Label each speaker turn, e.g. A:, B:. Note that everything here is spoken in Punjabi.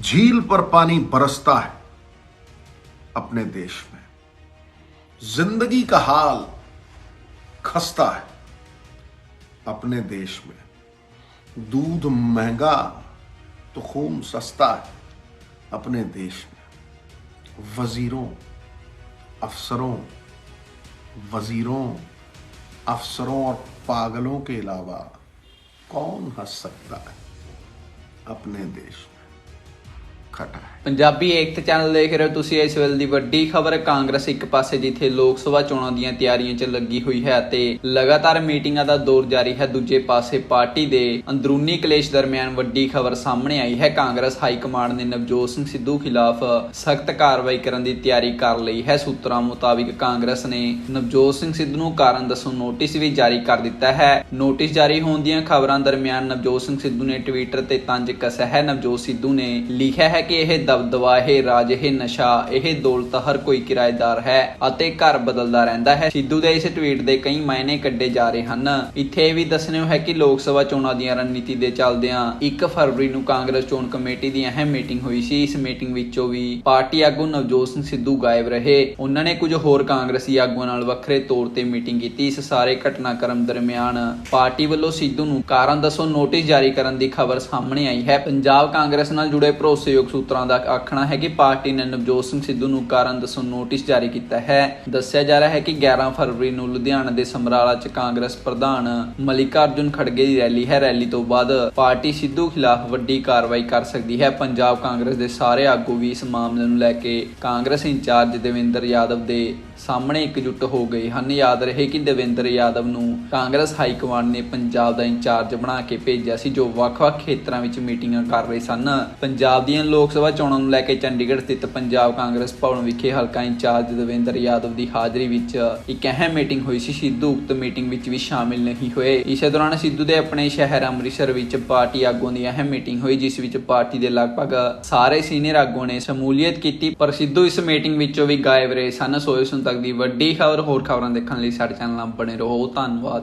A: झील पर पानी बरसता है अपने देश में। ज़िंदगी का हाल खस्ता है अपने देश में। दूध महँगा तो खून सस्ता है अपने देश में। वजीरों, अफसरों वजीरों, अफसरों और पागलों के अलावा कौन हंस सकता है अपने देश में? ਘਟਾ
B: ਪੰਜਾਬੀ ਏਕਤ ਚੈਨਲ ਦੇਖ ਰਹੇ ਹੋ ਤੁਸੀਂ ਇਸ ਵੇਲੇ ਦੀ ਵੱਡੀ ਖਬਰ, ਕਾਂਗਰਸ ਇੱਕ ਪਾਸੇ ਜਿੱਥੇ ਲੋਕ ਸਭਾ ਚੋਣਾਂ ਦੀਆਂ ਤਿਆਰੀਆਂ 'ਚ ਲੱਗੀ ਹੋਈ ਹੈ ਤੇ ਲਗਾਤਾਰ ਮੀਟਿੰਗਾਂ ਦਾ ਦੌਰ ਜਾਰੀ ਹੈ, ਦੂਜੇ ਪਾਸੇ ਪਾਰਟੀ ਦੇ ਅੰਦਰੂਨੀ ਕਲੇਸ਼ ਦਰਮਿਆਨ ਵੱਡੀ ਖਬਰ ਸਾਹਮਣੇ ਆਈ ਹੈ। ਕਾਂਗਰਸ ਹਾਈ ਕਮਾਂਡ ਨੇ ਨਵਜੋਤ ਸਿੰਘ ਸਿੱਧੂ ਖਿਲਾਫ ਸਖਤ ਕਾਰਵਾਈ ਕਰਨ ਦੀ ਤਿਆਰੀ ਕਰ ਲਈ ਹੈ। ਸੂਤਰਾਂ ਮੁਤਾਬਿਕ ਕਾਂਗਰਸ ਨੇ ਨਵਜੋਤ ਸਿੰਘ ਸਿੱਧੂ ਨੂੰ ਕਾਰਨ ਦੱਸੋ ਨੋਟਿਸ ਵੀ ਜਾਰੀ ਕਰ ਦਿੱਤਾ ਹੈ। ਨੋਟਿਸ ਜਾਰੀ ਹੋਣ ਦੀਆਂ ਖਬਰਾਂ ਦਰਮਿਆਨ ਨਵਜੋਤ ਸਿੰਘ ਸਿੱਧੂ ਨੇ ਟਵਿੱਟਰ ਤੇ ਤੰਜ ਕਸਿਆ ਹੈ। ਨਵਜੋਤ ਸਿੱਧੂ ਨੇ ਲਿਖਿਆ ਹੈ ਕਿ ਇਹ ਦਬਦਬਾ, ਇਹ ਰਾਜ, ਇਹ ਨਸ਼ਾ, ਇਹ ਦੌਲਤ ਹਰ ਕੋਈ ਕਿਰਾਏਦਾਰ ਹੈ ਅਤੇ ਘਰ ਬਦਲਦਾ ਰਹਿੰਦਾ ਹੈ। ਸਿੱਧੂ ਦੇ ਇਸ ਟਵੀਟ ਦੇ ਕਈ ਮਾਇਨੇ ਕੱਢੇ ਜਾ ਰਹੇ ਹਨ। ਇੱਥੇ ਵੀ ਦੱਸਣਯੋਗ ਹੈ ਕਿ ਲੋਕ ਸਭਾ ਚੋਣਾਂ ਦੀਆਂ ਰਣਨੀਤੀ ਦੇ ਚੱਲਦਿਆਂ 1 ਫਰਵਰੀ ਨੂੰ ਕਾਂਗਰਸ ਚੋਣ ਕਮੇਟੀ ਦੀ ਅਹਿਮ ਮੀਟਿੰਗ ਹੋਈ ਸੀ। ਇਸ ਮੀਟਿੰਗ ਵਿੱਚੋਂ ਵੀ ਪਾਰਟੀ ਆਗੂ ਨਵਜੋਤ ਸਿੰਘ ਸਿੱਧੂ ਗਾਇਬ ਰਹੇ। ਉਹਨਾਂ ਨੇ ਕੁਝ ਹੋਰ ਕਾਂਗਰਸੀ ਆਗੂਆਂ ਨਾਲ ਵੱਖਰੇ ਤੌਰ ਤੇ ਮੀਟਿੰਗ ਕੀਤੀ। ਇਸ ਸਾਰੇ ਘਟਨਾਕ੍ਰਮ ਦਰਮਿਆਨ ਪਾਰਟੀ ਵੱਲੋਂ ਸਿੱਧੂ ਨੂੰ ਕਾਰਨ ਦੱਸੋ ਨੋਟਿਸ ਜਾਰੀ ਕਰਨ ਦੀ ਖਬਰ ਸਾਹਮਣੇ ਆਈ ਹੈ। ਪੰਜਾਬ ਕਾਂਗਰਸ ਨਾਲ ਜੁੜੇ ਭਰੋਸੇਯੋਗ ਸੂਤਰਾਂ ਦਾ ਆਖਣਾ ਹੈ ਕਿ ਪਾਰਟੀ ਨੇ ਨਵਜੋਤ ਸਿੰਘ ਸਿੱਧੂ ਨੂੰ ਕਾਰਨ ਦੱਸੋ ਨੋਟਿਸ ਜਾਰੀ ਕੀਤਾ ਹੈ। ਦੱਸਿਆ ਜਾ ਰਿਹਾ ਹੈ ਕਿ 11 ਫਰਵਰੀ ਨੂੰ ਲੁਧਿਆਣਾ ਦੇ ਸਮਰਾਲਾ 'ਚ ਕਾਂਗਰਸ ਪ੍ਰਧਾਨ ਮਲਿਕਾਰਜੁਨ ਖੜਗੇ ਦੀ ਰੈਲੀ ਹੈ। ਰੈਲੀ ਤੋਂ ਬਾਅਦ ਪਾਰਟੀ ਸਿੱਧੂ ਖਿਲਾਫ ਵੱਡੀ ਕਾਰਵਾਈ ਕਰ ਸਕਦੀ ਹੈ। ਪੰਜਾਬ ਕਾਂਗਰਸ ਦੇ ਸਾਰੇ ਆਗੂ ਵੀ ਇਸ ਮਾਮਲੇ ਨੂੰ ਲੈ ਕੇ ਕਾਂਗਰਸ ਇੰਚਾਰਜ ਦੇਵੇਂਦਰ ਯਾਦਵ ਦੇ ਸਾਹਮਣੇ ਇਕਜੁੱਟ ਹੋ ਗਏ ਹਨ। ਯਾਦ ਰਹੇ ਕਿ ਦੇਵੇਂਦਰ ਯਾਦਵ ਨੂੰ ਕਾਂਗਰਸ ਹਾਈ ਕਮਾਂਡ ਨੇ ਪੰਜਾਬ ਦਾ ਇੰਚਾਰਜ ਬਣਾ ਕੇ ਭੇਜਿਆ ਸੀ, ਜੋ ਵੱਖ-ਵੱਖ ਖੇਤਰਾਂ ਵਿੱਚ ਮੀਟਿੰਗਾਂ ਕਰ ਰਹੇ ਸਨ। ਪੰਜਾਬ ਦੀਆਂ ਲੋਕ ਸਭਾ ਚੋਣਾਂ ਨੂੰ ਲੈ ਕੇ ਚੰਡੀਗੜ੍ਹ ਸਥਿਤ ਪੰਜਾਬ ਕਾਂਗਰਸ ਭਵਨ ਵਿਖੇ ਹਲਕਾ ਇੰਚਾਰਜ ਦੇਵੇਂਦਰ ਯਾਦਵ ਦੀ ਹਾਜ਼ਰੀ ਵਿੱਚ ਇੱਕ ਅਹਿਮ ਮੀਟਿੰਗ ਹੋਈ ਸੀ। ਸਿੱਧੂ ਉਕਤ ਮੀਟਿੰਗ ਵਿੱਚ ਵੀ ਸ਼ਾਮਿਲ ਨਹੀਂ ਹੋਏ। ਇਸੇ ਦੌਰਾਨ ਸਿੱਧੂ ਦੇ ਆਪਣੇ ਸ਼ਹਿਰ ਅੰਮ੍ਰਿਤਸਰ ਵਿੱਚ ਪਾਰਟੀ ਆਗੂਆਂ ਦੀ ਅਹਿਮ ਮੀਟਿੰਗ ਹੋਈ, ਜਿਸ ਵਿੱਚ ਪਾਰਟੀ ਦੇ ਲਗਭਗ ਸਾਰੇ ਸੀਨੀਅਰ ਆਗੂਆਂ ਨੇ ਸ਼ਮੂਲੀਅਤ ਕੀਤੀ। ਪਰ ਸਿੱਧੂ ਇਸ ਮੀਟਿੰਗ ਵਿੱਚੋਂ ਵੀ ਗਾਇਬ ਰਹੇ ਸਨ। ਸੋਏ ਇਸ ਤੱਕ ਦੀ ਵੱਡੀ ਖਬਰ ਹੋਰ ਖਬਰਾਂ ਦੇਖਣ ਲਈ ਸਾਡੇ ਚੈਨਲ ਨਾਲ ਬਣੇ ਰਹੋ। ਧੰਨਵਾਦ।